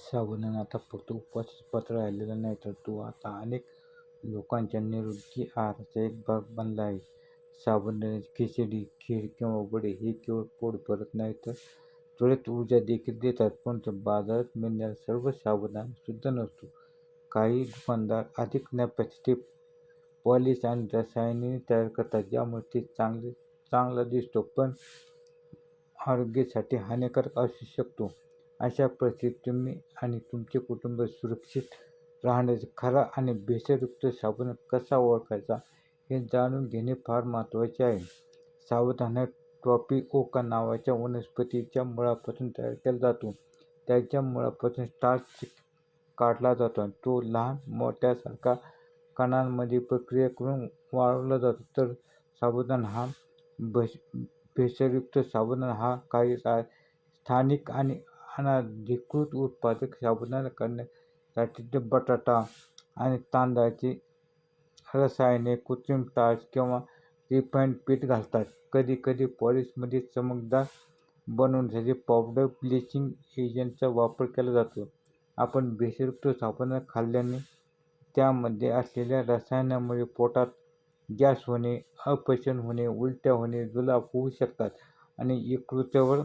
साबुदाणा आता फक्त उपवासाचं पत्र राहिलेला नाही तर तो आता अनेक लोकांच्या निरोगी आहाराचा एक भाग बनला आहे. साबुदाण्याची खिचडी, खीर किंवा वडे हे केवळ पोट भरत नाही तर त्वरित ऊर्जा देखील देतात. परंतु बाजारात मिळणारा सर्व साबुदाणा शुद्ध नसतो. काही दुकानदार अधिक नफ्यासाठी पॉलिश आणि रसायने तयार करतात ज्यामुळे ते चांगला दिसतो पण आरोग्यासाठी हानिकारक असू शकतो. अशा परिस्थितीत तुम्ही आणि तुमचे कुटुंब सुरक्षित राहण्याचा खरा आणि भेसळयुक्त साबण कसा ओळखायचा हे जाणून घेणे फार महत्त्वाचे आहे. साबधान टॉपी ओका नावाच्या वनस्पतीच्या मुळापासून तयार केला जातो. त्याच्या मुळापासून स्टार्च काढला जातो आणि तो लहान मोठ्यासारखा कणांमध्ये प्रक्रिया करून वाळवला जातो. तर साबुदाणा हा भेसळयुक्त साबुदाणा हा काही स्थानिक आणि अनधिकृत उत्पादक साबुदाणा करण्यासाठी बटाटा आणि तांदळाची रसायने, कृत्रिम टाच किंवा रिफाईंड पीठ घालतात. कधीकधी पॉलिशमध्ये चमकदार बनवण्यासाठी पावडर, ब्लिचिंग एजंटचा वापर केला जातो. आपण भेसळयुक्त साबुदाणा खाल्ल्याने त्यामध्ये असलेल्या रसायनामुळे पोटात गॅस होणे, अपचन होणे, उलट्या होणे, जुलाब होऊ शकतात आणि यकृतावर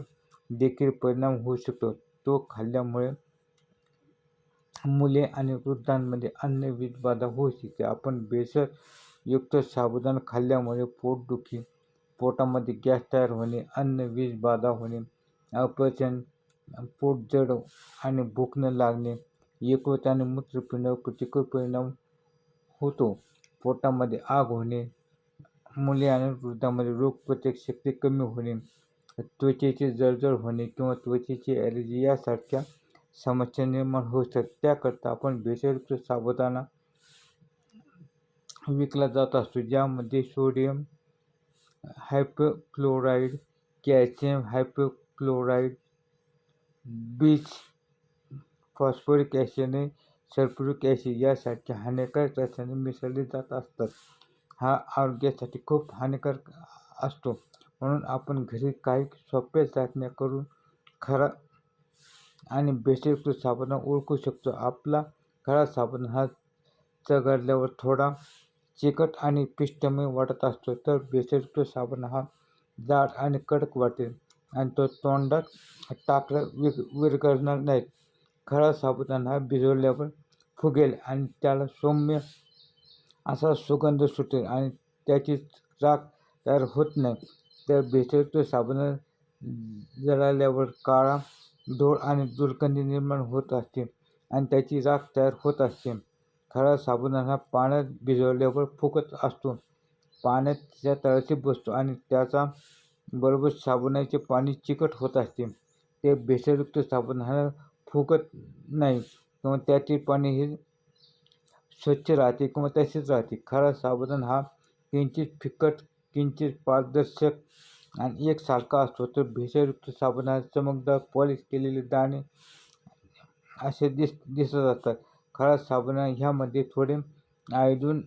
देखील परिणाम होऊ शकतो. तो खाल्ल्यामुळे मुले आणि वृद्धांमध्ये अन्न बाधा होऊ शकते. आपण बेसर युक्त साबुदाणा खाल्ल्यामुळे पोटदुखी, पोटामध्ये गॅस तयार होणे, अन्न बाधा होणे, अपचन, पोट जड आणि भूक न लागणे, यकृत आणि मूत्रपिंडावर प्रतिकूल परिणाम होतो. पोटामध्ये आग होणे, मुले आणि वृद्धांमध्ये रोगप्रतिकारशक्ती कमी होणे, त्वचेची जळजळ होणे किंवा त्वचेची ॲलर्जी यासारख्या समस्या निर्माण होऊ शकतात. त्याकरता आपण भेसळयुक्त साबुदाणा विकला जात असतो ज्यामध्ये sodium hypochlorite calcium hypochlorite bleach phosphoric acid आणि सल्फ्युरिक ॲसिड यासारख्या हानिकारक रसायने मिसळली जात असतात. हा आरोग्यासाठी खूप हानिकारक असतो. म्हणून आपण घरी काही सोप्या चाचण्या करून खरा आणि भेसळयुक्त साबण ओळखू शकतो. आपला खरा साबण हा चघळल्यावर थोडा चिकट आणि पिष्टमय वाटत असतो तर भेसळयुक्त साबण हा जाड आणि कडक वाटेल आणि तो तोंडात टाकल्यावर विरघळणार नाही. खरा साबुदाणा हा भिजवल्यावर फुगेल आणि त्याला सौम्य असा सुगंध सुटेल आणि त्याची राख तयार होत नाही. त्या भेसळयुक्त साबण जळाल्यावर काळा, धूळ आणि दुर्गंधी निर्माण होत असते आणि त्याची राख तयार होत असते. खरा साबुदाणा हा पाण्यात भिजवल्यावर फुगत असतो, पाण्यात त्या तळाशी बसतो आणि त्याचा बरोबर साबणाचे पाणी चिकट होत असते. ते भेसळयुक्त साबण हा फुगत नाही किंवा त्यातील पाणी हे स्वच्छ राहते किंवा तसेच राहते. खरा साबण हा किंचित फिकट, किंचित पारदर्शक आणि एकसारखा असतो तर भेसळयुक्त साबणा चमकदार, पॉलिश केलेले दाणे असे दिस दिसत असतात. खरा साबणा ह्यामध्ये थोडे आयोडीन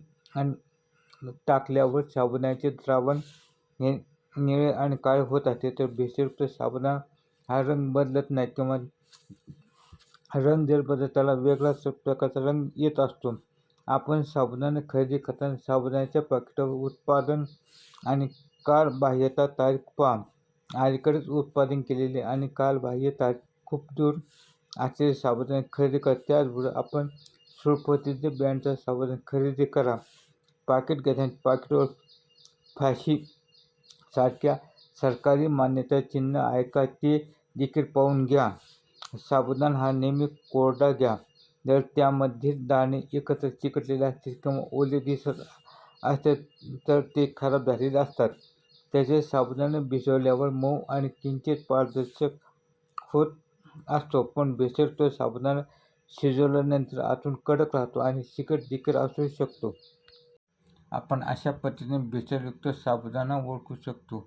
टाकल्यावर साबणाचे द्रावण हे निळे आणि काळे होत असते. तर भेसळयुक्त साबणा हा रंग बदलत नाही किंवा रंग जर बदल त्याला वेगळाच प्रकारचा रंग येत असतो. आपण साबुदाणा खरेदी करताना साबुदाण्याच्या पाकिटावर उत्पादन आणि कालबाह्यता तारीख पहा. अलीकडेच उत्पादन केलेले आणि कालबाह्य तारीख खूप दूर असलेले साबुदाणे खरेदी करा. त्याचबरोबर आपण सुरपतीचे ब्रँडचा साबुदाणा खरेदी करा. पाकिट घेताना पाकिटवर फॅसी सारख्या सरकारी मान्यता चिन्ह आहे का ते देखील पाहून घ्या. साबुदाणा हा नेहमी कोरडा घ्या. जर त्यामध्येच दाणे एकत्र चिकटलेले असतील किंवा ओले दिसत असतील तर ते खराब झालेले असतात. त्याचे साबणाने भिजवल्यावर मऊ आणि किंचित पारदर्शक होत असतो पण बेसर तो साबणाने शिजवल्यानंतर आतून कडक राहतो आणि चिकट दिकट असू शकतो. आपण अशा पद्धतीने भेसळयुक्त साबुदाणा ओळखू शकतो.